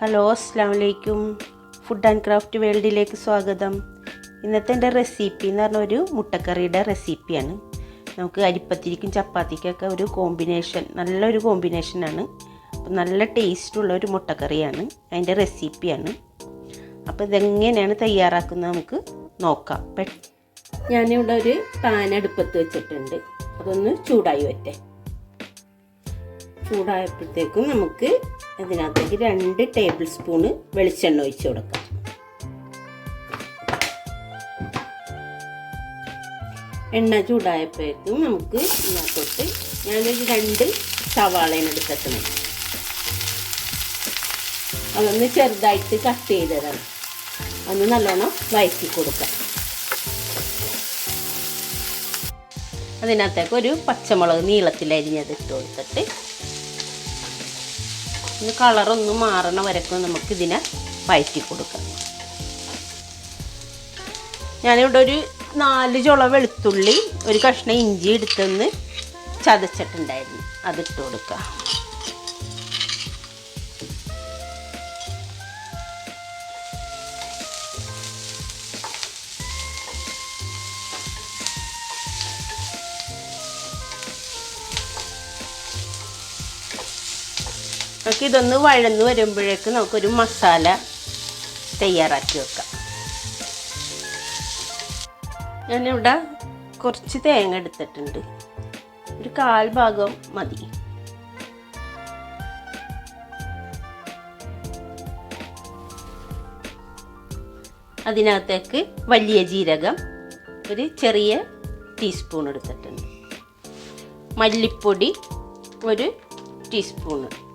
Hello അസ്സാം വലൈക്കും food and craft വേൾഡിലേക്ക് സ്വാഗതം. ഇന്നത്തെ എന്റെ റെസിപ്പി എന്ന് പറഞ്ഞ ഒരു മുട്ടക്കറിയുടെ റെസിപ്പിയാണ്. നമുക്ക് അരിപ്പത്തിരിക്കും ചപ്പാത്തിക്കൊക്കെ ഒരു കോമ്പിനേഷൻ നല്ലൊരു കോമ്പിനേഷനാണ് അപ്പം നല്ല ടേസ്റ്റുള്ള ഒരു മുട്ടക്കറിയാണ് അതിന്റെ റെസിപ്പിയാണ്. അപ്പോൾ ഇതെങ്ങനെയാണ് തയ്യാറാക്കുന്നത് നമുക്ക് നോക്കാം. ഞാനിവിടെ ഒരു പാൻ അടുപ്പത്ത് വെച്ചിട്ടുണ്ട്. അതൊന്ന് ചൂടായി വറ്റേ ചൂടായപ്പോഴത്തേക്കും നമുക്ക് അതിനകത്തേക്ക് രണ്ട് ടേബിൾ സ്പൂണ് വെളിച്ചെണ്ണ ഒഴിച്ചു കൊടുക്കാം. എണ്ണ ചൂടായപ്പോഴേക്കും നമുക്ക് ഇതിനകത്തോട്ട് ഞാനൊരു രണ്ട് സവാളയാണ് എടുത്തിട്ടുണ്ട് അതൊന്ന് ചെറുതായിട്ട് കട്ട് ചെയ്തതാണ് ഒന്ന് നല്ലോണം വഴറ്റി കൊടുക്കാം. അതിനകത്തേക്ക് ഒരു പച്ചമുളക് നീളത്തിൽ അരിഞ്ഞത് ഇട്ട് കൊടുത്തിട്ട് ഇനി കളറൊന്നും മാറണ വരക്കും നമുക്ക് ഇതിനെ വഴറ്റി കൊടുക്കാം. ഞാനിവിടെ ഒരു നാല് ചുള വെളുത്തുള്ളി ഒരു കഷ്ണം ഇഞ്ചി എടുത്തൊന്ന് ചതച്ചിട്ടുണ്ടായിരുന്നു. അതിട്ട് കൊടുക്കുക നമുക്ക് ഇതൊന്ന് വഴന്ന് വരുമ്പോഴേക്ക് നമുക്കൊരു മസാല തയ്യാറാക്കി വെക്കാം. ഞാനിവിടെ കുറച്ച് തേങ്ങ എടുത്തിട്ടുണ്ട്. ഒരു കാൽ ഭാഗം മതി. അതിനകത്തേക്ക് വലിയ ജീരകം ഒരു ചെറിയ ടീസ്പൂൺ എടുത്തിട്ടുണ്ട്. മല്ലിപ്പൊടി ഒരു ടീസ്പൂണ്.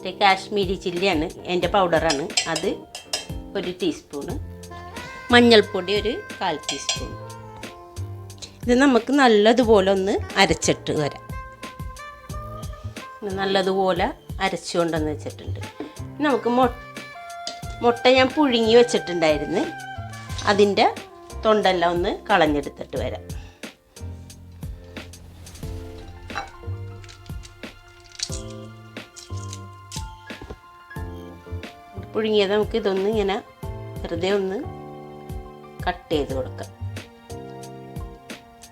മറ്റേ കാശ്മീരി ചില്ലിയാണ്. എന്റെ പൗഡറാണ്. അത് ഒരു ടീസ്പൂണ്. മഞ്ഞൾപ്പൊടി ഒരു കാൽ ടീസ്പൂൺ ഇത് നമുക്ക് നല്ലതുപോലെ ഒന്ന് അരച്ചിട്ട് വരാം. നല്ലതുപോലെ അരച്ചുകൊണ്ടെന്ന് വെച്ചിട്ടുണ്ട്. നമുക്ക് മുട്ട ഞാൻ പുഴുങ്ങി വെച്ചിട്ടുണ്ടായിരുന്നു. അതിന്റെ തൊണ്ടെല്ലാം ഒന്ന് കളഞ്ഞെടുത്തിട്ട് വരാം. പുഴുങ്ങിയത് നമുക്ക് ഇതൊന്ന് ഇങ്ങനെ വെറുതെ ഒന്ന് കട്ട് ചെയ്ത് കൊടുക്കാം.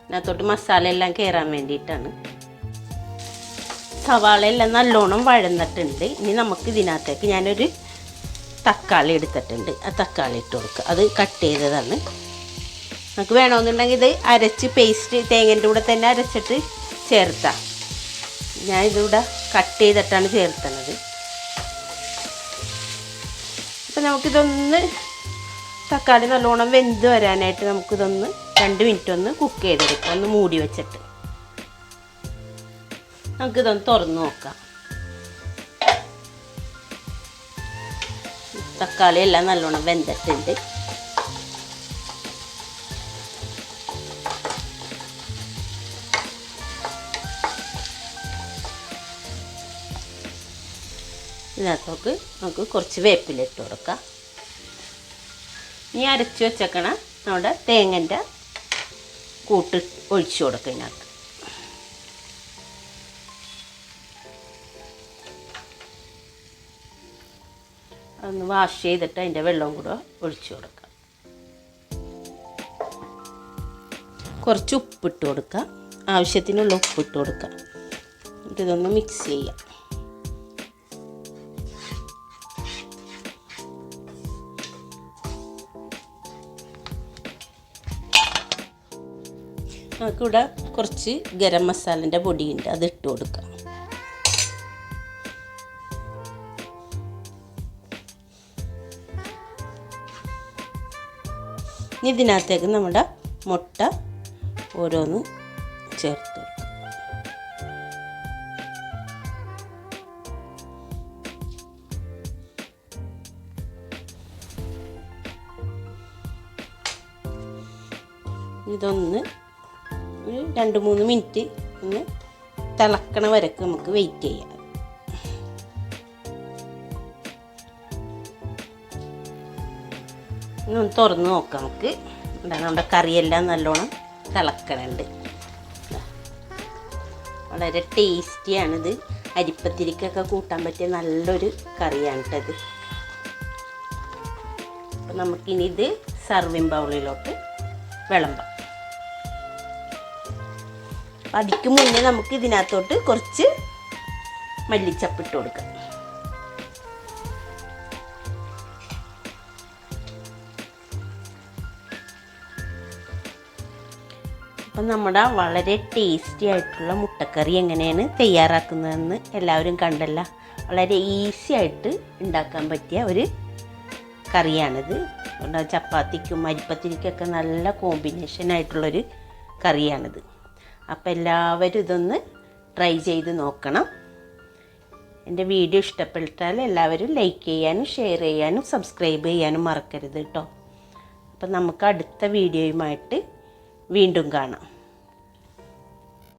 അതിനകത്തോട്ട് മസാല എല്ലാം കയറാൻ വേണ്ടിയിട്ടാണ്. സവാള എല്ലാം നല്ലോണം വഴന്നിട്ടുണ്ട്. ഇനി നമുക്ക് ഇതിനകത്തേക്ക് ഞാനൊരു തക്കാളി എടുത്തിട്ടുണ്ട്. ആ തക്കാളി ഇട്ട് കൊടുക്കുക. അത് കട്ട് ചെയ്തതാണ്. നമുക്ക് വേണമെന്നുണ്ടെങ്കിൽ ഇത് അരച്ച് പേസ്റ്റ് തേങ്ങന്റെ കൂടെ തന്നെ അരച്ചിട്ട് ചേർത്താം. ഞാൻ ഇതിവിടെ കട്ട് ചെയ്തിട്ടാണ് ചേർത്തണത്. അപ്പം നമുക്കിതൊന്ന് തക്കാളി നല്ലോണം വെന്ത് വരാനായിട്ട് നമുക്കിതൊന്ന് രണ്ട് മിനിറ്റ് ഒന്ന് കുക്ക് ചെയ്തെടുക്കാം. ഒന്ന് മൂടി വെച്ചിട്ട്. നമുക്കിതൊന്ന് തുറന്ന് നോക്കാം. തക്കാളി എല്ലാം നല്ലോണം വെന്തിട്ടുണ്ട്. ഇതിനകത്തോക്ക് നമുക്ക് കുറച്ച് വേപ്പില ഇട്ട് കൊടുക്കാം. ഇനി അരച്ച് വെച്ചേക്കണ നമ്മുടെ തേങ്ങന്റെ കൂട്ട് ഒഴിച്ചു കൊടുക്കുക ഇതിനകത്ത്. അതൊന്ന് വാഷ് ചെയ്തിട്ട് അതിന്റെ വെള്ളവും കൂടെ ഒഴിച്ചു കൊടുക്കാം. കുറച്ച് ഉപ്പിട്ട് കൊടുക്കുക ആവശ്യത്തിനുള്ള ഉപ്പിട്ട് കൊടുക്കുക എന്നിട്ട് ഇതൊന്ന് മിക്സ് നമുക്കിവിടെ കുറച്ച് ഗരം മസാലന്റെ പൊടിയുണ്ട് അത് ഇട്ട് കൊടുക്കാം. ഇനി ഇതിനകത്തേക്ക് നമ്മുടെ മുട്ട ഓരോന്ന് ചേർത്ത് ഇതൊന്ന് ഒരു രണ്ട് മൂന്ന് മിനിറ്റ് ഒന്ന് തിളക്കണ വരക്ക് നമുക്ക് വെയിറ്റ് ചെയ്യാം. ഒന്ന് തുറന്ന് നോക്കാം നമുക്ക്. എന്താണ് നമ്മുടെ കറിയെല്ലാം നല്ലോണം തിളക്കണുണ്ട്. വളരെ ടേസ്റ്റിയാണിത് അരിപ്പത്തിരിക്കൊക്കെ കൂട്ടാൻ പറ്റിയ നല്ലൊരു കറിയാണ് കേട്ടത് അപ്പം നമുക്കിനി ഇത് സർവിങ് ബൗളിലോട്ട് വിളമ്പാം. അതിക്ക് മുന്നേ നമുക്ക് ഇതിനകത്തോട്ട് കുറച്ച് മല്ലിച്ചപ്പ് ഇട്ട് കൊടുക്കാം. അപ്പം നമ്മുടെ വളരെ ടേസ്റ്റി ആയിട്ടുള്ള മുട്ടക്കറി എങ്ങനെയാണ് തയ്യാറാക്കുന്നതെന്ന് എല്ലാവരും കണ്ടല്ല. വളരെ ഈസി ആയിട്ട് ഉണ്ടാക്കാൻ പറ്റിയ ഒരു കറിയാണിത്. ചപ്പാത്തിക്കും അരിപ്പത്തിരിക്കൊക്കെ നല്ല കോമ്പിനേഷൻ ആയിട്ടുള്ളൊരു കറിയാണിത്. അപ്പോൾ എല്ലാവരും ഇതൊന്ന് ട്രൈ ചെയ്ത് നോക്കണം. എന്റെ വീഡിയോ ഇഷ്ടപ്പെട്ടാൽ എല്ലാവരും ലൈക്ക് ചെയ്യാനും ഷെയർ ചെയ്യാനും സബ്സ്ക്രൈബ് ചെയ്യാനും മറക്കരുത് കേട്ടോ അപ്പം നമുക്ക് അടുത്ത വീഡിയോയുമായിട്ട് വീണ്ടും കാണാം.